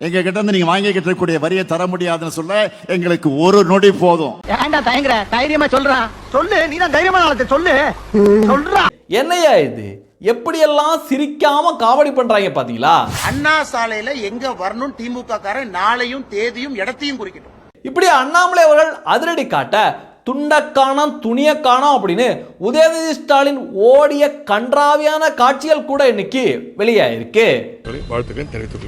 எங்க கிட்ட இருந்து நீங்க வாங்கிக்கிட்டு இருக்கக்கூடிய வரியை தர முடியாதுன்னு சொல்ல எங்களுக்கு ஒரு நொடி போதும். ஏன்டா தயங்குற? தைரியமா சொல்றான் சொல்லு நீ தான் தைரியமான ஆளத்தை சொல்லு. சொல்றா. என்னையா இது? எப்படியெல்லாம் சிரிக்காம காமெடி பண்றாங்க பாத்தீங்களா? அண்ணா சாலையில எங்க வரணும் திமுக காரன் நாளையும் தேதியும் இடத்தையும் குறிக்கட்டும். இப்படி அண்ணாமலை அவர்கள் அதிரடி காட்ட துண்டக்கானம் துணிய காணோம் அப்படின்னு உதயநிதி ஸ்டாலின் ஓடிய கன்றாவியான காட்சிகள் கூட இன்னைக்கு வெளியாயிருக்கு. வாழ்த்துக்கள் தெரிவித்துக்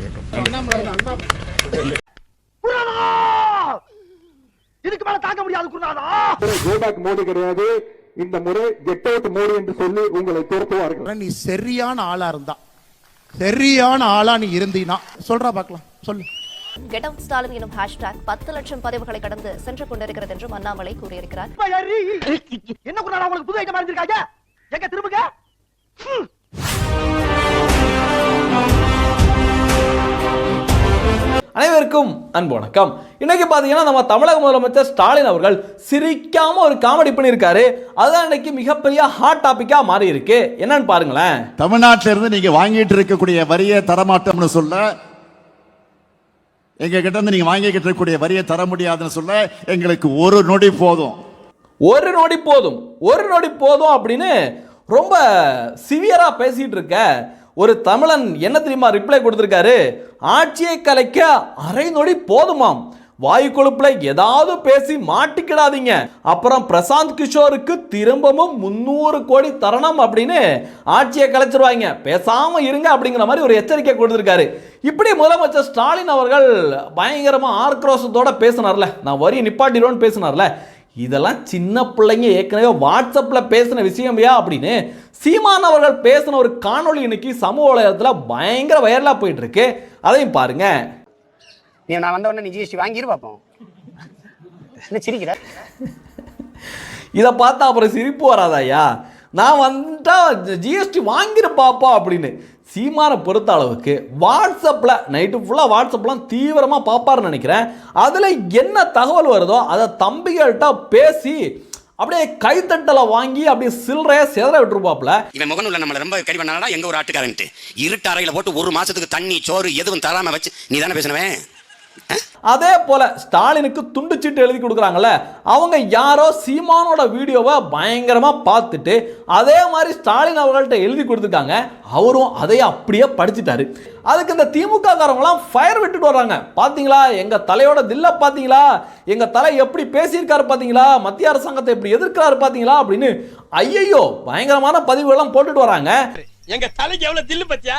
இதுக்கு மேல தாங்க முடியாது கோபேக் மோடி கிடையாது. இந்த முறை கெட் அவுட் மோடி என்று சொல்லி உங்களை துரத்துவார்கள் நீ சரியான ஆளா இருந்தா. சரியான ஆளா நீ இருந்தீனா. சொல்றா பார்க்கலாம். சொல்லு. கெட் அவுட் ஸ்டாலின் எனும் ஹேஷ்டாக் பத்து லட்சம் பதிவுகளை கடந்து சென்று கொண்டிருக்கிறது என்றும் அண்ணாமலை கூறியிருக்கிறார். என்ன உங்களுக்கு புது ஐட்டம் இருந்திருக்காங்க எங்க திரும்புங்க? அனைவருக்கும் அன்பு வணக்கம். இன்னைக்கு பாத்தீங்கன்னா நம்ம தமிழக முதலமைச்சர் ஸ்டாலின் அவர்கள் சிரிக்காம ஒரு காமெடி பண்ணியிருக்காரு. அதுதான் இன்னைக்கு மிகப்பெரிய ஹாட் டாபிக்கா மாறி இருக்கு என்னன்னு பாருங்களேன். தமிழ்நாட்டில இருந்து நீங்க வாங்கிட்டு இருக்கக்கூடிய வரியை தரமாட்டோம்னு சொல்ல எங்கள் கிட்ட இருந்து நீங்கள் வாங்கி இருக்கக்கூடிய வரியை தர முடியாதுன்னு சொல்ல எங்களுக்கு ஒரு நொடி போதும். ஒரு நொடி போதும். ஒரு நொடி போதும் அப்படின்னு ரொம்ப சிவியராக பேசிகிட்டு இருக்க ஒரு தமிழன் என்ன தெரியுமா ரிப்ளை கொடுத்துருக்காரு? ஆட்சியை கலைக்க அரை நொடி போதுமாம். வாயு கொழுப்புல ஏதாவது பேசி மாட்டிக்கிடாதீங்க. அப்புறம் பிரசாந்த் கிஷோருக்கு திரும்பவும் முந்நூறு கோடி தரணும் அப்படின்னு ஆட்சியை கலைச்சிருவாங்க. பேசாம இருங்க அப்படிங்கிற மாதிரி ஒரு எச்சரிக்கை கொடுத்துருக்காரு. இப்படி முதலமைச்சர் ஸ்டாலின் அவர்கள் பயங்கரமா ஆக்ரோஷத்தோட பேசினார்ல. நான் வரி நிப்பாட்டிடுவோன்னு பேசினார்ல. இதெல்லாம் சின்ன பிள்ளைங்க ஏற்கனவே வாட்ஸ்அப்பில் பேசின விஷயமையா அப்படின்னு சீமான் அவர்கள் பேசின ஒரு காணொளி இன்னைக்கு சமூக வலைதளத்தில் பயங்கர வைரலாக போயிட்டு இருக்கு. அதையும் பாருங்கள் நீ நான் வந்த உடனே நீ ஜிஎஸ்டி வாங்கிரு பார்ப்போம் என்ன சிரிக்கிற? இதை பார்த்தா அப்புறம் சிரிப்பு வராதாயா நான் வந்துட்டா ஜிஎஸ்டி வாங்கிரு பாப்பா அப்படின்னு. சீமானை பொறுத்த அளவுக்கு வாட்ஸ்அப்பில் நைட்டு ஃபுல்லாக வாட்ஸ்அப்லாம் தீவிரமாக பார்ப்பாருன்னு நினைக்கிறேன். அதில் என்ன தகவல் வருதோ அதை தம்பிகள்கிட்ட பேசி அப்படியே கைத்தட்டலை வாங்கி அப்படியே சில்லறைய செதற விட்டுருப்பாப்புல. இவன் முகநூல்ல நம்மள ரொம்ப கறி பண்ணாடா எங்க ஒரு ஆட்டுக்காரன்ட்டு. இருட்டு அறையில போட்டு ஒரு மாசத்துக்கு தண்ணி சோறு எதுவும் தராம வச்சு நீ தானே பேசினவன்? அதே போல ஸ்டாலினுக்கு துண்டு சீட்டு எழுதி கொடுக்குறாங்கல்ல அவங்க யாரோ சீமானோட வீடியோவை பயங்கரமாக பார்த்துட்டு அதே மாதிரி ஸ்டாலின் அவர்கள்ட்ட எழுதி கொடுத்துருக்காங்க. அவரும் அதையே அப்படியே படிச்சுட்டாரு. அதுக்கு இந்த திமுக காரவங்களாம் ஃபயர் விட்டுட்டு வர்றாங்க. பார்த்தீங்களா எங்கள் தலையோட தில்ல பார்த்தீங்களா எங்கள் தலை எப்படி பேசியிருக்காரு பார்த்தீங்களா மத்திய அரசாங்கத்தை எப்படி எதிர்க்கிறாரு பார்த்தீங்களா அப்படின்னு ஐயையோ பயங்கரமான பதிவுகள்லாம் போட்டுட்டு வராங்க. எங்க தலைக்கு எவ்வளவு தில்லு பத்தியா?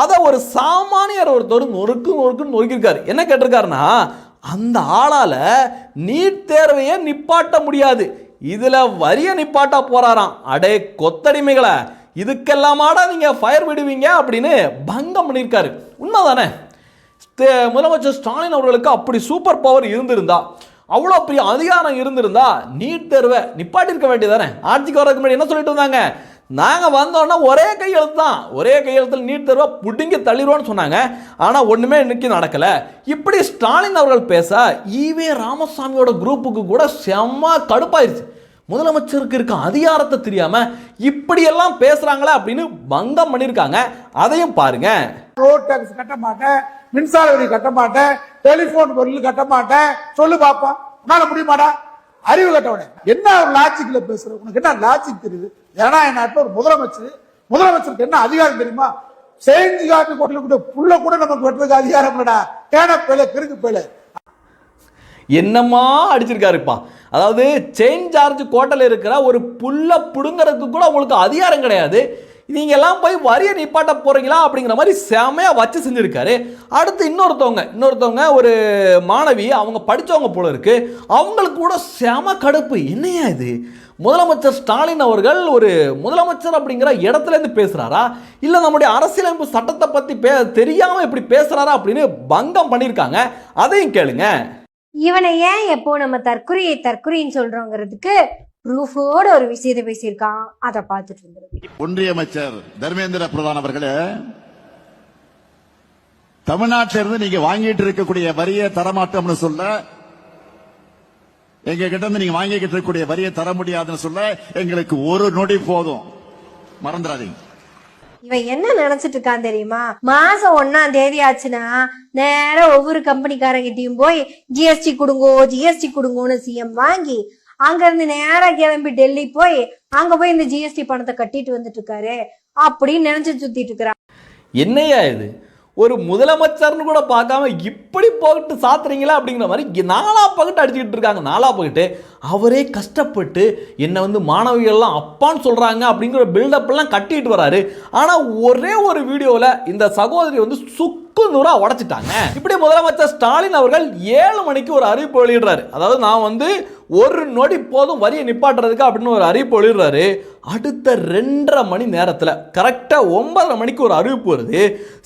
அதை ஒரு சாமானியர் ஒருத்தர் நொறுக்கு நொறுக்குன்னு நொறுக்கிருக்காரு என்ன கேட்டிருக்காருன்னா அந்த ஆளால நீட் தேர்வையே நிப்பாட்ட முடியாது. இதுல வரிய நிப்பாட்ட போறாராம். அடே கொத்தடிமைகளை இதுக்கெல்லாமாடா நீங்க ஃபயர் விடுவீங்க அப்படின்னு பங்கம் பண்ணியிருக்காரு. உண்மைதானே? முதலமைச்சர் ஸ்டாலின் அவர்களுக்கு அப்படி சூப்பர் பவர் இருந்திருந்தா அவ்வளோ பெரிய அதிகாரம் இருந்திருந்தா நீட் தேர்வை நிப்பாட்டிருக்க வேண்டியதானே ஆட்சிக்கு வரதுக்கு முன்னாடி என்ன சொல்லிட்டு இருந்தாங்க? நாங்கள் வந்தோன்னா ஒரே கையெழுத்து தான் ஒரே கையெழுத்தில் நீட் தருவா பிடுங்கி தள்ளிடுவோன்னு சொன்னாங்க. ஆனால் ஒன்றுமே இன்னைக்கு நடக்கலை. இப்படி ஸ்டாலின் அவர்கள் பேச ஈவே ராமசாமியோட குரூப்புக்கு கூட செம்ம கடுப்பாயிருச்சு. முதலமைச்சருக்கு இருக்க அதிகாரத்தை தெரியாமல் இப்படியெல்லாம் பேசுகிறாங்களே அப்படின்னு பங்கம் பண்ணியிருக்காங்க அதையும் பாருங்க. ரோட் டேக்ஸ் கட்ட மாட்டேன். மின்சார வரி கட்ட மாட்டேன். டெலிஃபோன் பொருள் கட்ட மாட்டேன். சொல்லு பாப்பா. உன்னால முடியுமாடா? அறிவு கட்டவனே. என்ன ஒரு லாஜிக்ல பேசுற? உனக்கு என்ன லாஜிக் தெரியுது? ஜனநாயக நாட்டில் ஒரு முதலமைச்சர் முதலமைச்சருக்கு என்ன அதிகாரம் தெரியுமா? சேஞ்சு காட்டு கோட்டில் கூட புள்ள கூட நமக்கு வெட்டுறதுக்கு அதிகாரம் இல்லடா. கேன பேல கிறுக்கு பேல என்னம்மா அடிச்சிருக்காருப்பா. அதாவது செயின் சார்ஜ் கோட்டையில் இருக்கிற ஒரு புல்ல புடுங்கிறதுக்கு கூட உங்களுக்கு அதிகாரம் கிடையாது. நீங்கள்லாம் போய் வரிய நிப்பாட்ட போகிறீங்களா அப்படிங்கிற மாதிரி செமையா வச்சு செஞ்சுருக்காரு. அடுத்து இன்னொருத்தவங்க இன்னொருத்தவங்க ஒரு மாணவி அவங்க படித்தவங்க போல இருக்குது அவங்களுக்கு கூட செம கடுப்பு. என்னையா இது? முதலமைச்சர் ஸ்டாலின் அவர்கள் ஒரு முதலமைச்சர் அப்படிங்கிற இடத்துலேருந்து பேசுகிறாரா இல்லை நம்முடைய அரசியலமைப்பு சட்டத்தை பற்றி பே தெரியாமல் இப்படி பேசுகிறாரா அப்படின்னு பங்கம் பண்ணியிருக்காங்க அதையும் கேளுங்க. இவனை ஏன் எப்போ நம்ம தற்கொலையை தற்கொலைன்னு சொல்றோங்கிறதுக்கு ப்ரூஃபோட ஒரு விஷயத்தை பேசியிருக்கான். அதை பார்த்துட்டு இருந்திருக்கேன் ஒன்றிய அமைச்சர் தர்மேந்திர பிரதான் அவர்களே தமிழ்நாட்டில இருந்து நீங்க வாங்கிட்டு இருக்கக்கூடிய வரியை தரமாட்டோம்னு சொல்ல எங்க கிட்ட இருந்து நீங்க வாங்கிக்கிட்டு இருக்கக்கூடிய வரியை தர முடியாதுன்னு சொல்ல எங்களுக்கு ஒரு நொடி போதும். மறந்துடாதீங்க. இவன் என்ன நினைச்சிட்டு இருக்கான் தெரியுமா? மாசம் ஒன்னாம் தேதி ஆச்சுன்னா நேரா ஒவ்வொரு கம்பெனிக்காரங்கிட்டயும் போய் ஜிஎஸ்டி கொடுங்கோ ஜிஎஸ்டி கொடுங்கோன்னு சிஎம் வாங்கி அங்க இருந்து நேரா கிளம்பி டெல்லி போய் அங்க போய் இந்த ஜிஎஸ்டி பணத்தை கட்டிட்டு வந்துட்டு இருக்காரு அப்படின்னு நினைச்சு சுத்திட்டு இருக்கிறான் என்னையா இது? ஒரு முதலமைச்சர்னு கூட பார்க்காம இப்படி போகிட்டு சாத்துறீங்களா அப்படிங்கிற மாதிரி நாலா பகிட்டு அடிச்சுக்கிட்டு இருக்காங்க. நாலா பகிட்டு. அவரே கஷ்டப்பட்டு என்னை வந்து மாணவிகள்லாம் அப்பான்னு சொல்கிறாங்க அப்படிங்கிற பில்டப்லாம் கட்டிட்டு வராரு. ஆனால் ஒரே ஒரு வீடியோவில் இந்த சகோதரி வந்து சுக்கு நூறா உடைச்சிட்டாங்க. இப்படி முதலமைச்சர் ஸ்டாலின் அவர்கள் ஏழு மணிக்கு ஒரு அறிவிப்பு வெளியிடுறாரு. அதாவது நான் வந்து ஒரு நொடி போதும் வரியை நிப்பாட்டுறதுக்கு அப்படின்னு ஒரு அறிவிப்பு வெளியிடுறாரு. அடுத்த ரெண்டரை மணி நேரத்தில் கரெக்டாக ஒன்பதரை மணிக்கு ஒரு அறிவிப்பு வருது.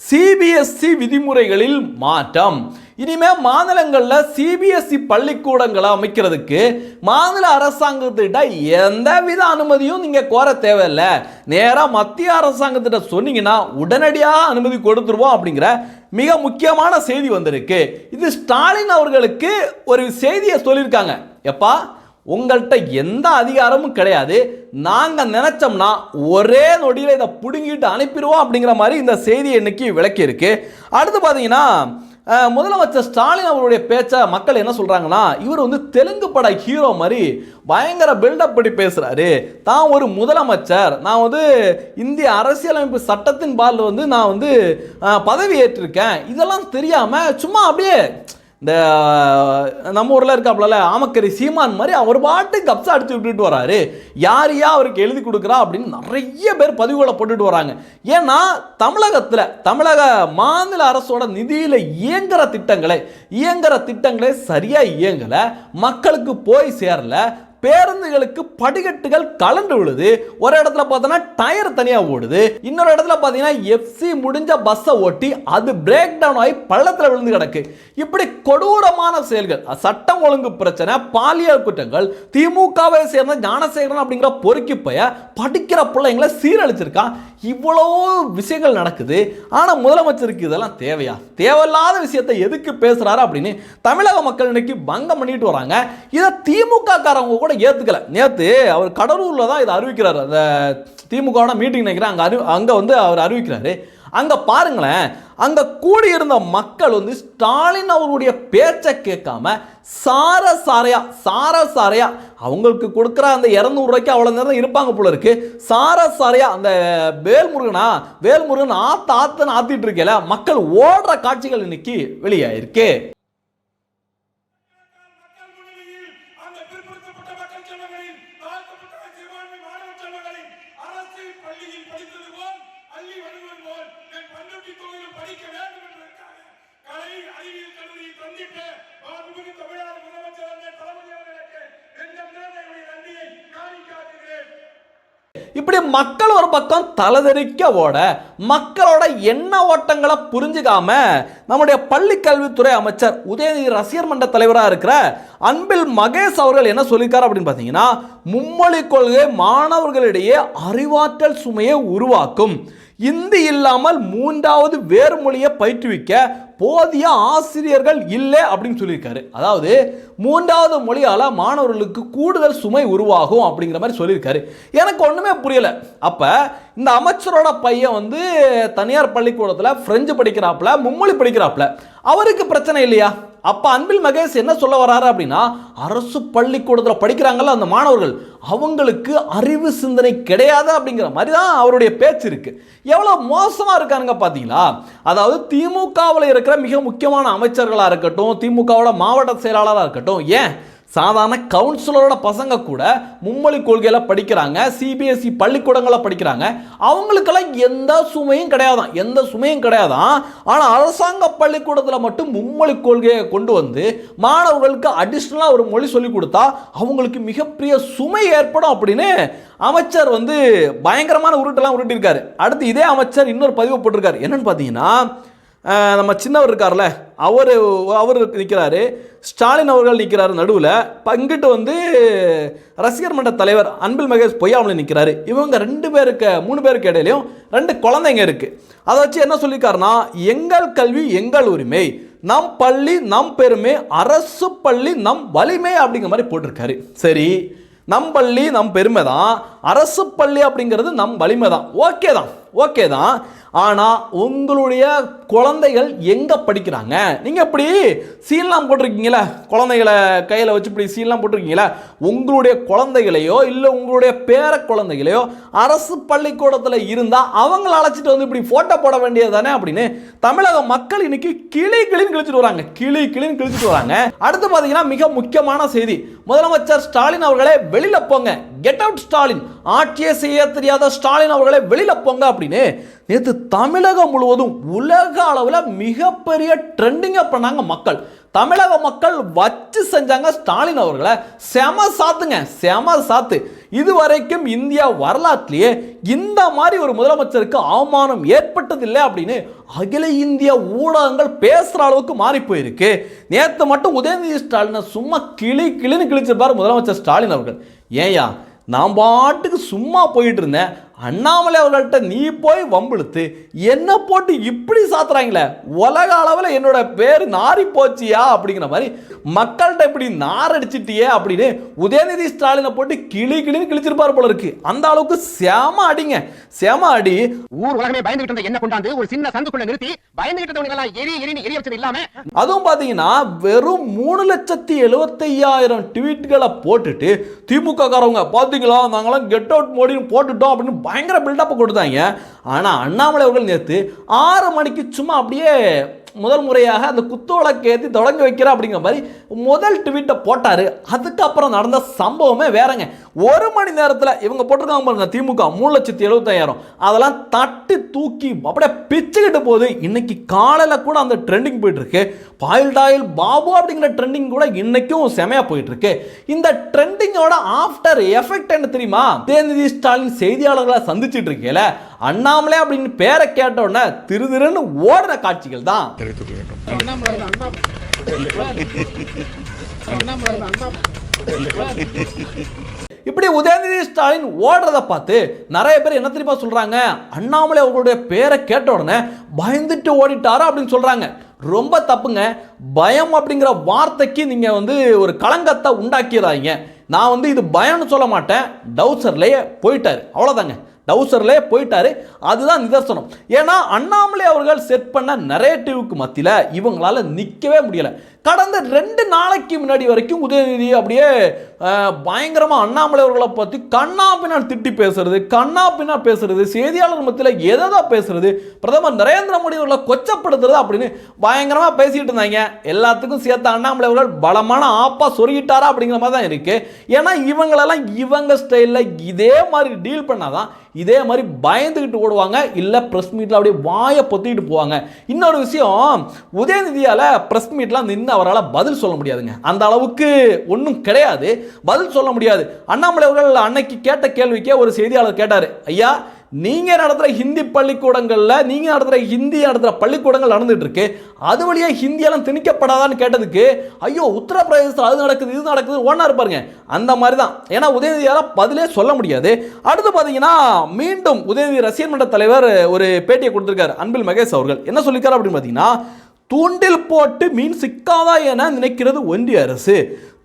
சிபிஎஸ்சி விதிமுறைகளில் மாற்றம். இனிமே மாநிலங்களில் சிபிஎஸ்சி பள்ளிக்கூடங்களை அமைக்கிறதுக்கு மாநில அரசாங்கத்திட்ட எந்த வித அனுமதியும் நீங்கள் கோர தேவையில்லை. நேராக மத்திய அரசாங்கத்திட்ட சொன்னீங்கன்னா உடனடியாக அனுமதி கொடுத்துருவோம் அப்படிங்கிற மிக முக்கியமான செய்தி வந்திருக்கு. இது ஸ்டாலின் அவர்களுக்கு ஒரு செய்தியை சொல்லியிருக்காங்க. எப்பா உங்கள்கிட்ட எந்த அதிகாரமும் கிடையாது. நாங்கள் நினைச்சோம்னா ஒரே நொடியில் இதை பிடுங்கிட்டு அனுப்பிடுவோம் அப்படிங்கிற மாதிரி இந்த செய்தி இன்னைக்கு விளக்கியிருக்கு. அடுத்து பார்த்தீங்கன்னா முதலமைச்சர் ஸ்டாலின் அவருடைய பேச்சை மக்கள் என்ன சொல்கிறாங்கன்னா இவர் வந்து தெலுங்கு பட ஹீரோ மாதிரி பயங்கர பில்டப் பண்ணி பேசுகிறாரு தான் ஒரு முதலமைச்சர். நான் வந்து இந்திய அரசியலமைப்பு சட்டத்தின் பால் வந்து நான் வந்து பதவி ஏற்றிருக்கேன். இதெல்லாம் தெரியாமல் சும்மா அப்படியே இந்த நம்ம ஊரில் இருக்காப்புல ஆமக்கரி சீமான் மாதிரி அவர் பாட்டு கப்ஸா அடிச்சு விட்டுட்டு வராரு. யார் யா அவருக்கு எழுதி கொடுக்குறா அப்படின்னு நிறைய பேர் பதிவுகளை போட்டுட்டு வராங்க. ஏன்னா தமிழகத்தில் தமிழக மாநில அரசோட நிதியில் இயங்குற திட்டங்களை இயங்குற திட்டங்களே சரியாக இயங்கலை மக்களுக்கு போய் சேரல பேருந்துகளுக்கு படிக்கட்டுகள் கலண்டு விழுது. ஒரு இடத்துல பார்த்தோன்னா டயர் தனியாக ஓடுது. இன்னொரு இடத்துல பார்த்தீங்கன்னா எஃப்சி முடிஞ்ச பஸ்ஸை ஓட்டி அது பிரேக் டவுன் ஆகி பள்ளத்தில் விழுந்து கிடக்கு. இப்படி கொடூரமான செயல்கள் சட்டம் ஒழுங்கு பிரச்சனை பாலியல் குற்றங்கள் திமுகவை சேர்ந்த ஞானசேகரன் அப்படிங்கிற பொறுக்கி பைய படிக்கிற பிள்ளைங்களை சீரழிச்சிருக்கான் இவ்வளோ விஷயங்கள் நடக்குது. ஆனால் முதலமைச்சருக்கு இதெல்லாம் தேவையா? தேவையில்லாத விஷயத்தை எதுக்கு பேசுறாரு அப்படின்னு தமிழக மக்கள் இன்னைக்கு பங்கம் பண்ணிட்டு வராங்க. இதை திமுக காரவங்க கூட ஏற்றுக்கல நேற்று அவர் கடலூரில் தான் இதை அறிவிக்கிறார். அந்த திமுகவோட மீட்டிங் நினைக்கிறேன் அங்கே அறி அங்கே வந்து அவர் அறிவிக்கிறாரு. அங்கே பாருங்களேன் அங்கே கூடியிருந்த மக்கள் வந்து ஸ்டாலின் அவருடைய பேச்சை கேட்காம சார சாரையா சார சாரையா அவங்களுக்கு கொடுக்குற அந்த இரநூறு ரூபாய்க்கு அவ்வளோ நேரம் இருப்பாங்க போல இருக்கு. சார சாரையா அந்த வேல்முருகனா வேல்முருகன் ஆத்து ஆத்துன்னு ஆத்திட்டு இருக்கல மக்கள் ஓடுற காட்சிகள் இன்னைக்கு வெளியாயிருக்கு. இப்படி மக்கள் ஒரு பக்கம் தலைதெறிக்க ஓட மக்களோட எண்ண ஓட்டங்களை புரிஞ்சுக்காம நம்முடைய பள்ளி கல்வித்துறை அமைச்சர் உதயநிதி ரசிகர் மன்ற தலைவராக இருக்கிற அன்பில் மகேஷ் அவர்கள் என்ன சொல்லியிருக்காரு அப்படின்னு பார்த்தீங்கன்னா மும்மொழி கொள்கை மாணவர்களிடையே அறிவாற்றல் சுமையை உருவாக்கும். இந்தி இல்லாமல் மூன்றாவது வேறு மொழியை பயிற்றுவிக்க போதிய ஆசிரியர்கள் இல்லை அப்படின்னு சொல்லியிருக்காரு. அதாவது மூன்றாவது மொழியால் மாணவர்களுக்கு கூடுதல் சுமை உருவாகும் அப்படிங்கிற மாதிரி சொல்லியிருக்காரு. எனக்கு ஒன்றுமே புரியல. அப்போ இந்த அமைச்சரோட பையன் வந்து தனியார் பள்ளிக்கூடத்தில் ஃப்ரெஞ்சு படிக்கிறாப்புல மும்மொழி படிக்கிறாப்புல அவருக்கு பிரச்சனை இல்லையா? அப்போ அன்பில் மகேஷ் என்ன சொல்ல வராரு அப்படின்னா அரசு பள்ளிக்கூடத்தில் படிக்கிறாங்கல்ல அந்த மாணவர்கள் அவங்களுக்கு அறிவு சிந்தனை கிடையாது அப்படிங்கிற மாதிரி தான் அவருடைய பேச்சு இருக்குது எவ்வளோ மோசமாக இருக்கானுங்க பார்த்தீங்களா அதாவது திமுகவில் இருக்கிற மிக முக்கியமான அமைச்சர்களாக இருக்கட்டும் திமுகவோட மாவட்ட செயலாளராக இருக்கட்டும் ஏன்? சாதாரண கவுன்சிலரோட பசங்க கூட மும்மொழி கொள்கையில் படிக்கிறாங்க சிபிஎஸ்சி பள்ளிக்கூடங்களில் படிக்கிறாங்க. அவங்களுக்கெல்லாம் எந்த சுமையும் கிடையாதான். எந்த சுமையும் கிடையாதான். ஆனால் அரசாங்க பள்ளிக்கூடத்தில் மட்டும் மும்மொழி கொள்கையை கொண்டு வந்து மாணவர்களுக்கு அடிஷ்னலாக ஒரு மொழி சொல்லி கொடுத்தா அவங்களுக்கு மிகப்பெரிய சுமை ஏற்படும் அப்படின்னு அமைச்சர் வந்து பயங்கரமான உருட்டெல்லாம் உருட்டிருக்காரு அடுத்து இதே அமைச்சர் இன்னொரு பதிவு போட்டிருக்காரு. என்னன்னு பார்த்தீங்கன்னா நம்ம சின்னவர் இருக்கார்ல அவர் அவர் நிற்கிறாரு ஸ்டாலின் அவர்கள் நிற்கிறாரு நடுவில். பங்கிட்டு வந்து ரசிகர் மன்ற தலைவர் அன்பில் மகேஷ் பொய்யாமலை நிற்கிறாரு இவங்க ரெண்டு பேருக்கு மூணு பேருக்கு இடையிலையும் ரெண்டு குழந்தைங்க இருக்குது அதை வச்சு என்ன சொல்லியிருக்காருன்னா எங்கள் கல்வி எங்கள் உரிமை. நம் பள்ளி நம் பெருமை. அரசு பள்ளி நம் வலிமை அப்படிங்கிற மாதிரி போட்டிருக்காரு. சரி நம் பள்ளி நம் பெருமை தான் அரசு பள்ளி அப்படிங்கிறது நம் வலிமை தான் ஓகே தான். ஓகே தான். ஆனால் உங்களுடைய குழந்தைகள் எங்கே படிக்கிறாங்க? நீங்கள் இப்படி சீல்லாம் போட்டிருக்கீங்களே குழந்தைகளை கையில் வச்சு இப்படி சீல்லாம் போட்டிருக்கீங்களே உங்களுடைய குழந்தைகளையோ இல்லை உங்களுடைய பேர குழந்தைகளையோ அரசு பள்ளிக்கூடத்தில் இருந்தால் அவங்கள அழைச்சிட்டு வந்து இப்படி ஃபோட்டோ போட வேண்டியது தானே அப்படின்னு தமிழக மக்கள் இன்னைக்கு கிளி கிளின்னு கிழிச்சிட்டு வராங்க. கிளி கிளின்னு கிழிச்சிட்டு வராங்க. அடுத்து பார்த்தீங்கன்னா மிக முக்கியமான செய்தி. முதலமைச்சர் ஸ்டாலின் அவர்களே வெளியில் போங்க. கெட் அவுட் ஸ்டாலின் ஆட்சியை செய்ய தெரியாத ஸ்டாலின் அவர்களை வெளியில் போங்க அப்படின்னு நேற்று தமிழகம் முழுவதும் உலக அளவில் மிகப்பெரிய ட்ரெண்டிங்காக பண்ணாங்க மக்கள். தமிழக மக்கள் வச்சு செஞ்சாங்க ஸ்டாலின் அவர்களை. செம சாத்துங்க செம சாத்து. இதுவரைக்கும் இந்தியா வரலாற்றிலேயே இந்த மாதிரி ஒரு முதலமைச்சருக்கு அவமானம் ஏற்பட்டதில்லை அப்படின்னு அகில இந்திய ஊடகங்கள் பேசுகிற அளவுக்கு மாறி போயிருக்கு. நேற்று மட்டும் உதயநிதி ஸ்டாலினை சும்மா கிளி கிளின்னு கிழிச்சிருப்பார் முதலமைச்சர் ஸ்டாலின் அவர்கள். ஏயா நான் பாட்டுக்கு சும்மா போயிட்டு இருந்தேன். அண்ணாமலை அவர்கள்ட்ட நீ போய் வம்பிழுத்து என்ன போட்டு இப்படி சாத்துறாங்களே? உலக அளவில் என்னோட பேர் நாரி போச்சியா? அப்படிங்கிற மாதிரி மக்கள்கிட்ட இப்படி நாரடிச்சிட்டியே அப்படின்னு உதயநிதி ஸ்டாலினை போட்டு கிளி கிளின்னு கிழிச்சிருப்பார் போல இருக்கு. அந்த அளவுக்கு செம அடிங்க. செம அடி. ஊர் உலகமே பயந்துகிட்டு என்ன கொண்டாந்து ஒரு சின்ன சந்துக்குள்ள நிறுத்தி பயந்துகிட்டு எரி எரின்னு எரிய வச்சது இல்லாம அதுவும் பார்த்தீங்கன்னா வெறும் மூணு லட்சத்தி எழுபத்தையாயிரம் ட்வீட்களை போட்டுட்டு திமுக காரவங்க பார்த்தீங்களா நாங்களாம் கெட் அவுட் மோடின்னு போட்டுட்டோம் அப்படின்னு பயங்கர பில்டப்பை கொடுத்தாங்க. ஆனால் அண்ணாமலை அவர்கள் நேற்று ஆறு மணிக்கு சும்மா அப்படியே முதல் முறையாக அந்த குத்தோலக்கு ஏற்றி தொடங்கி வைக்கிற அப்படிங்கிற மாதிரி முதல் ட்வீட்டை போட்டார். அதுக்கப்புறம் நடந்த சம்பவமே வேறங்க. ஒரு மணி நேரத்தில் இவங்க போட்டிருக்காங்க பாருங்க திமுக மூணு லட்சத்தி எழுபத்தாயிரம் அதெல்லாம் தட்டி தூக்கி அப்படியே பிச்சுக்கிட்டு போகுது. இன்னைக்கு காலையில் கூட அந்த ட்ரெண்டிங் போயிட்டுருக்கு. பாயில் டாயில் பாபு அப்படிங்கிற ட்ரெண்டிங் கூட இன்னைக்கும் செமையா போயிட்டுருக்கு. இந்த ட்ரெண்டிங்கோட ஆஃப்டர் எஃபெக்ட் என்ன தெரியுமா? உதயநிதி ஸ்டாலின் செய்தியாளர்களை சந்திச்சுட்டு இருக்கேல அண்ணாமலை அப்படின்னு பேரை கேட்ட உடனே திரு திருன்னு ஓடுற காட்சிகள் தான். இப்படி உதயநிதி ஸ்டாலின் ஓடுறத பார்த்து நிறைய பேர் என்ன தெரியுமா சொல்றாங்க? அண்ணாமலை அவர்களுடைய பேரை கேட்ட உடனே பயந்துட்டு ஓடிட்டாரா அப்படின்னு சொல்றாங்க. ரொம்ப தப்புங்க. பயம் அப்படிங்கிற வார்த்தைக்கு நீங்க வந்து ஒரு களங்கத்தை உண்டாக்கிறாங்க நான் வந்து இது பயம்னு சொல்ல மாட்டேன். டவுசர்லேயே போயிட்டாரு. அவ்வளோதாங்க டவுசர்லே போயிட்டாரு. அதுதான் நிதர்சனம். ஏன்னா அண்ணாமலை அவர்கள் செட் பண்ண நரேட்டிவ்க்கு மத்தியில் இவங்களால நிற்கவே முடியல. கடந்த ரெண்டு நாளைக்கு முன்னாடி வரைக்கும் உதயநிதி அப்படியே பயங்கரமாக அண்ணாமலை அவர்களை பற்றி கண்ணா பின்னால் திட்டி பேசுறது கண்ணா பின்னால் பேசுறது செய்தியாளர் மத்தியில் எதை பேசுறது பிரதமர் நரேந்திர மோடி அவர்களை கொச்சப்படுத்துறது அப்படின்னு பயங்கரமாக பேசிகிட்டு இருந்தாங்க. எல்லாத்துக்கும் சேர்த்த அண்ணாமலை அவர்கள் பலமான ஆப்பா சொருகிட்டாரா அப்படிங்கிற மாதிரி தான் இருக்கு. ஏன்னா இவங்களெல்லாம் இவங்க ஸ்டைலில் இதே மாதிரி டீல் பண்ணாதான் இதே மாதிரி பயந்துக்கிட்டு ஓடுவாங்க. இல்லை ப்ரெஸ் மீட்டில் அப்படியே வாயை பொத்திக்கிட்டு போவாங்க. இன்னொரு விஷயம் உதயநிதியால் ப்ரெஸ் மீட்லாம் நின்று அவரால் பதில் சொல்ல முடியாதுங்க. அந்த அளவுக்கு ஒன்றும் கிடையாது. பதில் சொல்ல முடியாது. அண்ணாமலை அவர்கள் அன்னைக்கு கேட்ட கேள்விக்கே ஒரு செய்தியாளர் கேட்டார். ஐயா நீங்கள் நடத்துகிற ஹிந்தி பள்ளிக்கூடங்களில் நீங்கள் நடத்துகிற ஹிந்தி நடத்துகிற பள்ளிக்கூடங்கள் நடந்துட்டு இருக்கு அது வழியாக ஹிந்தியெல்லாம் திணிக்கப்படாதான்னு கேட்டதுக்கு ஐயோ உத்தரப்பிரதேசத்தில் அது நடக்குது இது நடக்குது ஒன்றா இருப்பாருங்க. அந்த மாதிரி தான் ஏன்னா உதயநிதியால் பதிலே சொல்ல முடியாது. அடுத்து பார்த்தீங்கன்னா மீண்டும் உதயநிதி ரசிகர் மன்ற தலைவர் ஒரு பேட்டியை கொடுத்துருக்காரு அன்பில் மகேஷ் அவர்கள். என்ன சொல்லியிருக்காரு அப்படின்னு பார்த்தீங்கன்னா தூண்டில் போட்டு மீன் சிக்காதா என நினைக்கிறது ஒன்றிய அரசு.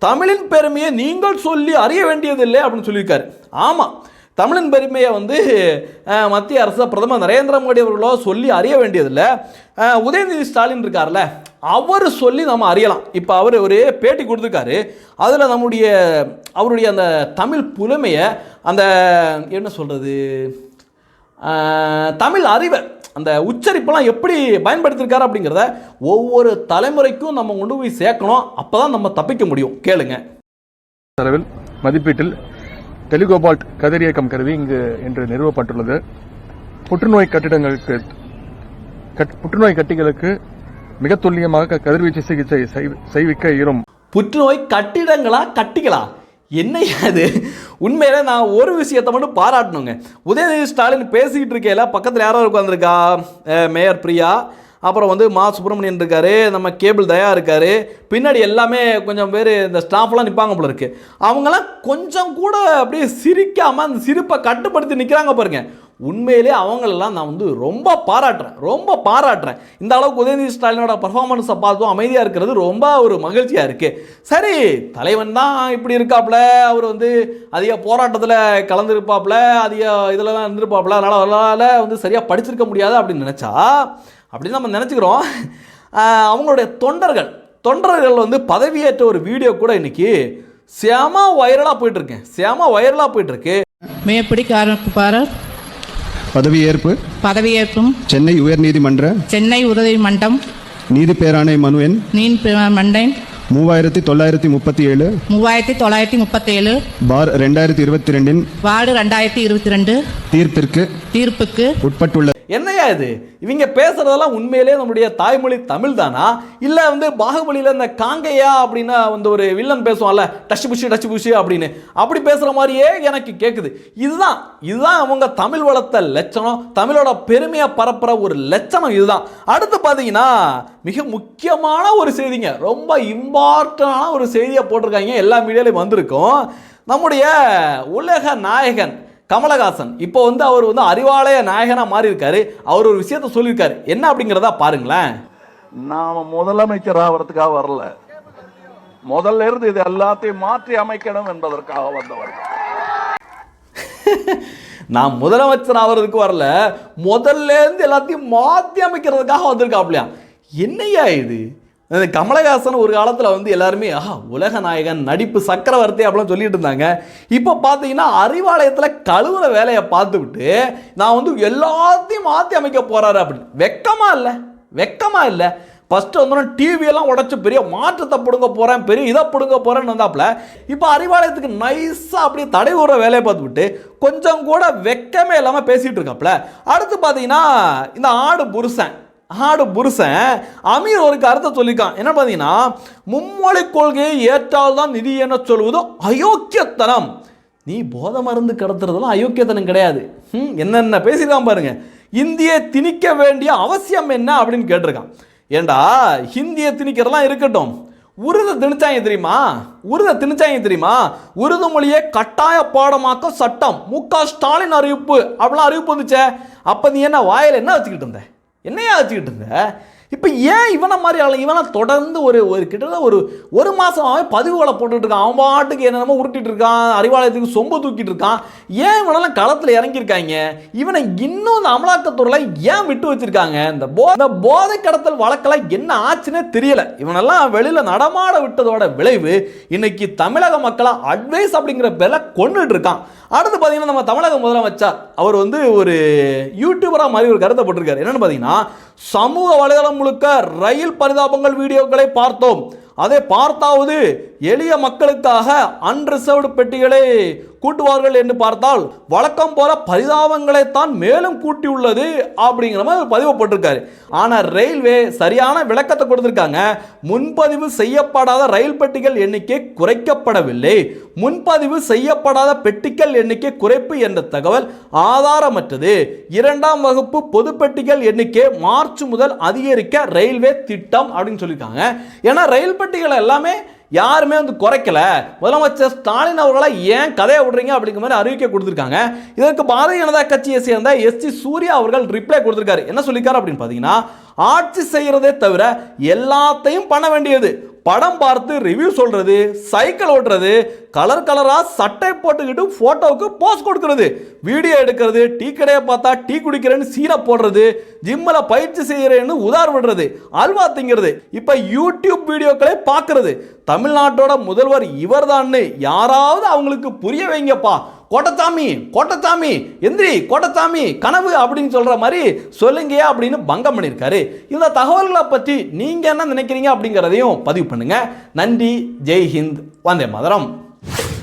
தமிழின் பெருமையை நீங்கள் சொல்லி அறிய வேண்டியதில்லை அப்படின்னு சொல்லியிருக்காரு. ஆமாம் தமிழின் பெருமையை வந்து மத்திய அரசு பிரதமர் நரேந்திர மோடி அவர்களோ சொல்லி அறிய வேண்டியதில்லை. உதயநிதி ஸ்டாலின் இருக்கார்ல அவர் சொல்லி நம்ம அறியலாம். இப்போ அவர் ஒரு பேட்டி கொடுத்துருக்காரு. அதில் நம்முடைய அவருடைய அந்த தமிழ் புலமையை அந்த என்ன சொல்கிறது தமிழ் அறிவை அந்த உச்சரிப்பெல்லாம் எப்படி பயன்படுத்தியிருக்காரு அப்படிங்கிறத ஒவ்வொரு தலைமுறைக்கும் நம்ம கொண்டு போய் சேர்க்கணும். அப்போ தான் நம்ம தப்பிக்க முடியும். கேளுங்க. தரவில் மதிப்பீட்டில் டெலிகோபால்ட் கதிரியக்கம் கருவி இங்கு இன்று நிறுவப்பட்டுள்ளது. புற்றுநோய் கட்டிடங்களுக்கு கட்- புற்றுநோய் கட்டிகளுக்கு மிக துல்லியமாக கதிர்வீச்சு சிகிச்சை செய்- செய்விக்க இயலும். புற்றுநோய் கட்டிடங்களா கட்டிகளா? என்ன அது உண்மையில நான் ஒரு விஷயத்தை மட்டும் பாராட்டணுங்க. உதயநிதி ஸ்டாலின் பேசிக்கிட்டு இருக்கையில பக்கத்தில் யாரோ உட்காந்துருக்கா மேயர் பிரியா அப்புறம் வந்து மா. சுப்பிரமணியன் இருக்காரு நம்ம கேபிள் தயா இருக்காரு பின்னாடி எல்லாமே கொஞ்சம் பேர் இந்த ஸ்டாஃப்லாம் நிற்பாங்க போல இருக்கு. அவங்கெல்லாம் கொஞ்சம் கூட அப்படியே சிரிக்காமல் அந்த சிரிப்பை கட்டுப்படுத்தி நிற்கிறாங்க பாருங்கள் உண்மையிலே அவங்களெல்லாம் நான் வந்து ரொம்ப பாராட்டுறேன். ரொம்ப பாராட்டுறேன். இந்த அளவுக்கு உதயநிதி ஸ்டாலினோட பர்ஃபார்மன்ஸை பார்த்தும் அமைதியாக இருக்கிறது ரொம்ப ஒரு மகிழ்ச்சியாக இருக்குது சரி தலைவன் தான் இப்படி இருக்காப்புல. அவர் வந்து அதிக போராட்டத்தில் கலந்துருப்பாப்புல அதிக இதெல்லாம் இருந்திருப்பாப்புல. அதனால் அவரால் வந்து சரியாக படிச்சிருக்க முடியாது அப்படின்னு நினச்சா அப்படின்னு நம்ம நினச்சிக்கிறோம். அவங்களுடைய தொண்டர்கள் தொண்டர்கள் வந்து பதவியேற்ற ஒரு வீடியோ கூட இன்னைக்கு செம வைரலாக போயிட்டுருக்கேன் செம வைரலாக போயிட்டுருக்கு இருக்கு. மேற்படி காரணப்பாரர் பதவியேற்பு. பதவியேற்கும் சென்னை உயர்நீதிமன்ற. சென்னை மண்டம் நீதி பேராணை மனு எண். நீன் மண்டன் மூவாயிரத்தி தொள்ளாயிரத்தி முப்பத்தி ஏழு. மூவாயிரத்தி தொள்ளாயிரத்தி முப்பத்தேழு பார் ரெண்டாயிரத்தி இருபத்தி ரெண்டின் வார்டு ரெண்டாயிரத்தி இருபத்தி ரெண்டு. தீர்ப்பிற்கு தீர்ப்புக்கு உட்பட்டுள்ள என்னையா இது? இவங்க பேசுகிறதெல்லாம் உண்மையிலே நம்முடைய தாய்மொழி தமிழ் தானா இல்லை வந்து பாகுபலியில் இந்த காங்கையா அப்படின்னா வந்து ஒரு வில்லன் பேசுவான்ல டச் புஷி டச் புஷி அப்படின்னு. அப்படி பேசுகிற மாதிரியே எனக்கு கேட்குது இதுதான் இதுதான் அவங்க தமிழ் வளர்த்த லட்சணம் தமிழோட பெருமையை பரப்புகிற ஒரு லட்சணம் இதுதான். அடுத்து பார்த்தீங்கன்னா மிக முக்கியமான ஒரு செய்திங்க. ரொம்ப இம்பார்ட்டண்டான ஒரு செய்தியை போட்டிருக்காங்க. எல்லா மீடியாலையும் வந்திருக்கும். நம்முடைய உலக நாயகன் கமலஹாசன். இப்போ வந்து அவர் வந்து அறிவாலய நாயகனாக மாறி இருக்காரு அவர் ஒரு விஷயத்த சொல்லியிருக்காரு. என்ன அப்படிங்கிறதா பாருங்களேன். நாம முதலமைச்சர் ஆகிறதுக்காக வரல. முதல்ல இருந்து இது எல்லாத்தையும் மாற்றி அமைக்கணும் என்பதற்காக வந்தவர். நான் முதலமைச்சர் ஆகிறதுக்கு வரல. முதல்ல இருந்து எல்லாத்தையும் மாற்றி அமைக்கிறதுக்காக வந்திருக்காப்லையா? என்னையா இது? இந்த கமலஹாசன் ஒரு காலத்தில் வந்து எல்லாருமே ஆஹா உலக நாயகன் நடிப்பு சக்கரவர்த்தி அப்படிலாம் சொல்லிட்டு இருந்தாங்க. இப்போ பார்த்தீங்கன்னா அறிவாலயத்தில் கழுவுற வேலையை பார்த்துக்கிட்டு நான் வந்து எல்லாத்தையும் மாற்றி அமைக்க போகிறாரு அப்படின்னு வெக்கமாக இல்லை. வெக்கமாக இல்லை. ஃபஸ்ட்டு வந்து டிவியெல்லாம் உடச்சி பெரிய மாற்றத்தை பிடுங்க போகிறேன் பெரிய இதை பிடுங்க போகிறேன்னு வந்தாப்புல இப்போ அறிவாலயத்துக்கு நைஸாக அப்படியே தடை விடுற வேலையை பார்த்துவிட்டு கொஞ்சம் கூட வெக்கமே இல்லாமல் பேசிகிட்டு இருக்காப்புல. அடுத்து பார்த்தீங்கன்னா இந்த ஆடு புருஷன். ஆடு புருஷன். அமீர் ஒரு கருத்தை சொல்லியிருக்கான். என்ன பார்த்தீங்கன்னா மும்மொழி கொள்கையை ஏற்றால்தான் நிதி என சொல்வதோ அயோக்கியத்தனம். நீ போதை மருந்து கடத்துறதுலாம் அயோக்கியத்தனம் கிடையாது. ம், என்னென்ன பேசியிருக்கான் பாருங்க. இந்தியை திணிக்க வேண்டிய அவசியம் என்ன அப்படின்னு கேட்டிருக்கான். ஏண்டா ஹிந்தியை திணிக்கிறதெல்லாம் இருக்கட்டும். உருதை திணிச்சாங்க தெரியுமா? உருதை திணிச்சாங்க தெரியுமா? உருது மொழியை கட்டாய பாடமாக்க சட்டம். மு க ஸ்டாலின் அறிவிப்பு அப்படிலாம் அறிவிப்பு வந்துச்சே. அப்போ நீ என்ன வாயில் என்ன வச்சுக்கிட்டு இருந்த? என்னையா வச்சுக்கிட்டு இருந்த? இப்போ ஏன் இவனை மாதிரி ஆளுங்க இவனை தொடர்ந்து ஒரு ஒரு கிட்டத்தட்ட ஒரு ஒரு மாதமாகவே பதிவுகளை போட்டுட்டு இருக்கான். அவன் பாட்டுக்கு என்னென்னமோ உருட்டிட்டு இருக்கான் அறிவாலயத்துக்கு சொம்பு தூக்கிட்டு இருக்கான். ஏன் இவனெல்லாம் களத்தில் இறங்கியிருக்காங்க? இவனை இன்னும் இந்த அமலாக்கத்துறையில் ஏன் விட்டு வச்சுருக்காங்க? இந்த போ இந்த போதை கடத்தல் வழக்கெல்லாம் என்ன ஆச்சுன்னே தெரியல. இவனெல்லாம் வெளியில் நடமாட விட்டதோட விளைவு இன்னைக்கு தமிழக மக்களை அட்வைஸ் அப்படிங்கிற பேரில் கொண்டுட்டு இருக்கான். அடுத்து பார்த்தீங்கன்னா நம்ம தமிழக முதலமைச்சர் அவர் வந்து ஒரு யூடியூபராக மாதிரி ஒரு கருத்தை போட்டிருக்காரு. என்னென்னு பார்த்தீங்கன்னா சமூக வலைதளம் முழுக்க ரயில் பரிதாபங்கள் வீடியோக்களை பார்த்தோம். அதை பார்த்தாவது எளிய மக்களுக்காக அன்ரிசர்வ்டு பெட்டிகளை கூட்டுவார்கள் என்று பார்த்தால் வழக்கம் போல பரிதாபங்களைத்தான் மேலும் கூட்டியுள்ளது அப்படிங்கிற மாதிரி பதிவுப்பட்டிருக்காரு ஆனால் ரயில்வே சரியான விளக்கத்தை கொடுத்துருக்காங்க. முன்பதிவு செய்யப்படாத ரயில் பெட்டிகள் எண்ணிக்கை குறைக்கப்படவில்லை. முன்பதிவு செய்யப்படாத பெட்டிகள் எண்ணிக்கை குறைப்பு என்ற தகவல் ஆதாரமற்றது. இரண்டாம் வகுப்பு பொது பெட்டிகள் எண்ணிக்கை மார்ச் முதல் அதிகரிக்க ரயில்வே திட்டம் அப்படின்னு சொல்லியிருக்காங்க. ஏன்னா ரயில் பெட்டிகள் எல்லாமே யாருமே வந்து குறைக்கல. முதலமைச்சர் ஸ்டாலின் அவர்களை ஏன் கதையை விடுறீங்க அப்படிங்கிற மாதிரி அறிவிக்கை கொடுத்துருக்காங்க. இதற்கு பாரதிய ஜனதா கட்சியை சேர்ந்த எஸ் சி சூர்யா அவர்கள் ரிப்ளை கொடுத்துருக்காரு. என்ன சொல்லியிருக்காரு அப்படின்னு பார்த்தீங்கன்னா ஆட்சி செய்கிறதே தவிர எல்லாத்தையும் பண்ண வேண்டியது. படம் பார்த்து ரிவ்யூ சொல்கிறது சைக்கிள் ஓட்டுறது கலர் கலராக சட்டை போட்டுக்கிட்டு ஃபோட்டோவுக்கு போஸ்ட் கொடுக்கறது. வீடியோ எடுக்கிறது டீ கடையை பார்த்தா டீ குடிக்கிறேன்னு சீனை போடுறது ஜிம்மில் பயிற்சி செய்கிறேன்னு உதார் விடுறது அல்வா திங்கிறது. இப்போ யூடியூப் வீடியோக்களை பார்க்கறது. தமிழ்நாட்டோட முதல்வர் இவர்தான்னு யாராவது அவங்களுக்கு புரிய வைங்கப்பா. கோட்டச்சாமி கோட்டச்சாமி எந்திரி கோட்டச்சாமி கனவு அப்படின்னு சொல்கிற மாதிரி சொல்லுங்க அப்படின்னு பங்கம் பண்ணியிருக்காரு இந்த தகவல்களை பற்றி நீங்கள் என்ன நினைக்கிறீங்க அப்படிங்கிறதையும் பதிவு பண்ணுங்க. நன்றி ஜெய் ஹிந்த் வந்தே மதுரம்.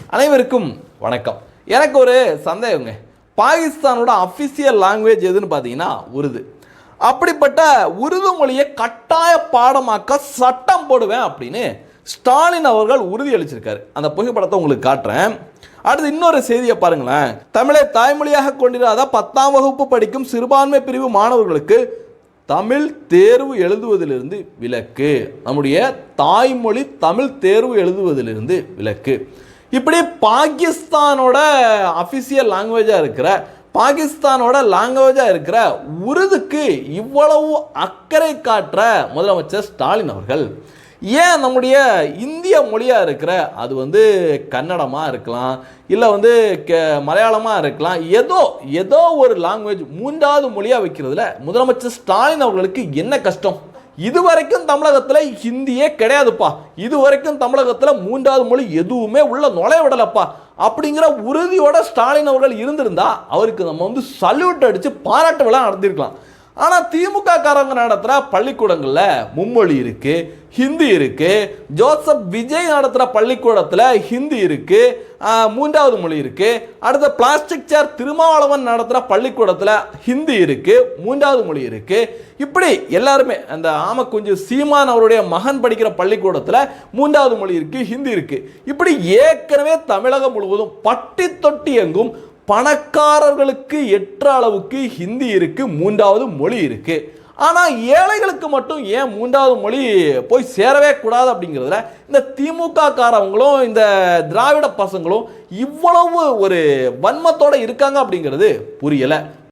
அனைவருக்கும் வணக்கம். எனக்கு ஒரு சந்தேகங்க. பாகிஸ்தானோட அஃபிஷியல் லாங்குவேஜ் எதுன்னு பார்த்தீங்கன்னா உருது. அப்படிப்பட்ட உருது மொழியை கட்டாய பாடமாக்க சட்டம் போடுவேன் அப்படின்னு ஸ்டாலின் அவர்கள் உறுதியளிச்சிருக்காரு. அந்த புகைப்படத்தை உங்களுக்கு காட்டுறேன். அடுத்து இன்னொரு செய்தியை பாருங்களேன். தமிழை தாய்மொழியாக கொண்டிராத பத்தாம் வகுப்பு படிக்கும் சிறுபான்மை பிரிவு மாணவர்களுக்கு தமிழ் தேர்வு எழுதுவதிலிருந்து விலக்கு. நம்முடைய தாய்மொழி தமிழ் தேர்வு எழுதுவதிலிருந்து விலக்கு. இப்படி பாகிஸ்தானோட அஃபிஷியல் லாங்குவேஜாக இருக்கிற பாகிஸ்தானோட லாங்குவேஜாக இருக்கிற உருதுக்கு இவ்வளவு அக்கறை காட்டுற முதலமைச்சர் ஸ்டாலின் அவர்கள். ஏன் நம்முடைய இந்திய மொழியாக இருக்கிற அது வந்து கன்னடமாக இருக்கலாம் இல்லை வந்து கே மலையாளமாக இருக்கலாம் ஏதோ ஏதோ ஒரு லாங்குவேஜ் மூன்றாவது மொழியாக வைக்கிறதுல முதலமைச்சர் ஸ்டாலின் அவர்களுக்கு என்ன கஷ்டம்? இது வரைக்கும் தமிழகத்தில் ஹிந்தியே கிடையாதுப்பா. இது வரைக்கும் தமிழகத்தில் மூன்றாவது மொழி எதுவுமே உள்ள நுழைய விடலப்பா. அப்படிங்கிற உறுதியோட ஸ்டாலின் அவர்கள் இருந்திருந்தா அவருக்கு நம்ம வந்து சல்யூட் அடித்து பாராட்டு விழா நடத்திருக்கலாம் ஆனால் திமுக காரங்க நடத்துகிற பள்ளிக்கூடங்களில் மும்மொழி இருக்குது ஹிந்தி இருக்குது ஜோசப் விஜய் நடத்துகிற பள்ளிக்கூடத்தில் ஹிந்தி இருக்குது மூன்றாவது மொழி இருக்குது அடுத்த பிளாஸ்டிக் சேர் திருமாவளவன் நடத்துகிற பள்ளிக்கூடத்தில் ஹிந்தி இருக்குது மூன்றாவது மொழி இருக்குது இப்படி எல்லாருமே அந்த ஆமக்குஞ்சு சீமான் அவருடைய மகன் படிக்கிற பள்ளிக்கூடத்தில் மூன்றாவது மொழி இருக்குது ஹிந்தி இருக்குது இப்படி ஏற்கனவே தமிழகம் முழுவதும் பட்டி தொட்டி எங்கும் பணக்காரர்களுக்கு எற்ற அளவுக்கு ஹிந்தி இருக்குது மூன்றாவது மொழி இருக்குது ஆனால் ஏழைகளுக்கு மட்டும் ஏன் மூன்றாவது மொழி போய் சேரவே கூடாது அப்படிங்கிறதுல இந்த திமுக காரவங்களும் இந்த திராவிட பசங்களும் இவ்வளவு ஒரு வன்மத்தோடு இருக்காங்க அப்படிங்கிறது புரியலை.